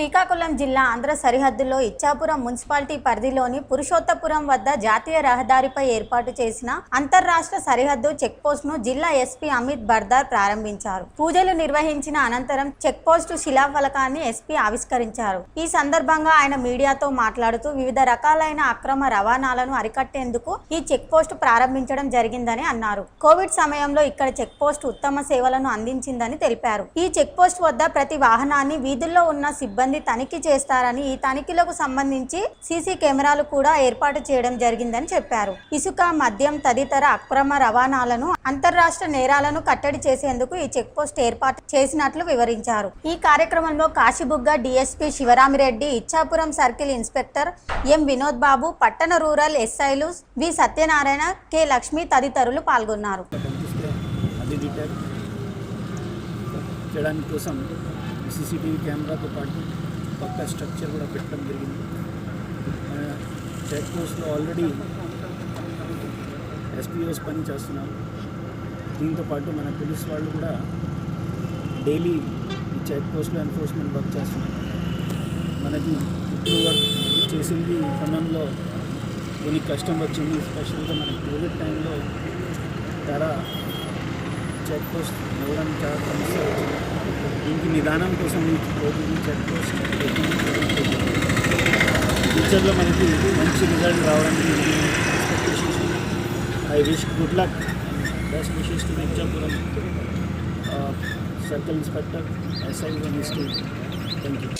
శ్రీకాకుళం జిల్లా ఆంధ్ర సరిహద్దులో ఇచ్చాపురం మున్సిపాలిటీ పరిధిలోని పురుషోత్తపురం వద్ద జాతీయ రహదారిపై ఏర్పాటు చేసిన అంతర్రాష్ట్ర సరిహద్దు చెక్పోస్ట్ను జిల్లా ఎస్పీ అమిత్ బర్దార్ ప్రారంభించారు. పూజలు నిర్వహించిన అనంతరం చెక్పోస్టు శిలాఫలకాన్ని ఎస్పీ ఆవిష్కరించారు. ఈ సందర్భంగా ఆయన మీడియాతో మాట్లాడుతూ వివిధ రకాలైన అక్రమ రవాణాలను అరికట్టేందుకు ఈ చెక్పోస్టు ప్రారంభించడం జరిగిందని అన్నారు. కోవిడ్ సమయంలో ఇక్కడ చెక్పోస్ట్ ఉత్తమ సేవలను అందించిందని తెలిపారు. ఈ చెక్పోస్ట్ వద్ద ప్రతి వాహనాన్ని వీధుల్లో ఉన్న సిబ్బంది తనిఖీ చేస్తారని ఈ తనిఖీలకు సంబంధించి సీసీ కెమెరాలు కూడా ఏర్పాటు చేయడం జరిగిందని చెప్పారు. ఇసుక మద్యం తదితర అక్రమ రవాణాలను అంతర్రాష్ట్ర నేరాలను కట్టడి చేసేందుకు ఈ చెక్ పోస్ట్ ఏర్పాటు చేసినట్లు వివరించారు. ఈ కార్యక్రమంలో Kasibugga DSP Sivaramireddy Ichchapuram circle inspector M Vinod Babu పట్టణ రూరల్ ఎస్ఐలు వి సత్యనారాయణ కె లక్ష్మి తదితరులు పాల్గొన్నారు. చేయడానికి కోసం సీసీటీవీ కెమెరాతో పాటు పక్క స్ట్రక్చర్ కూడా పెట్టడం జరిగింది. చెక్ పోస్ట్లో ఆల్రెడీ ఎస్పీఓస్ పని చేస్తున్నారు. దీంతో పాటు మన పోలీస్ వాళ్ళు కూడా డైలీ ఈ చెక్ పోస్ట్లో ఎన్ఫోర్స్మెంట్ వర్క్ చేస్తున్నారు. మనకి ఇప్పుడు వర్క్ చేసింది సమయంలో కొన్ని కష్టం వచ్చింది. స్పెషల్గా మనకి కోవిడ్ టైంలో చాలా చెక్ పోస్ట్ ఇవ్వడం చాలా సమస్య దీనికి నిదానం కోసం ఈ చెక్ పోస్ట్ ఫ్యూచర్లో మనకి మంచి రిజల్ట్ రావడానికి expectations I wish good luck best wishes to Mirzapuram circle inspector SI team thank you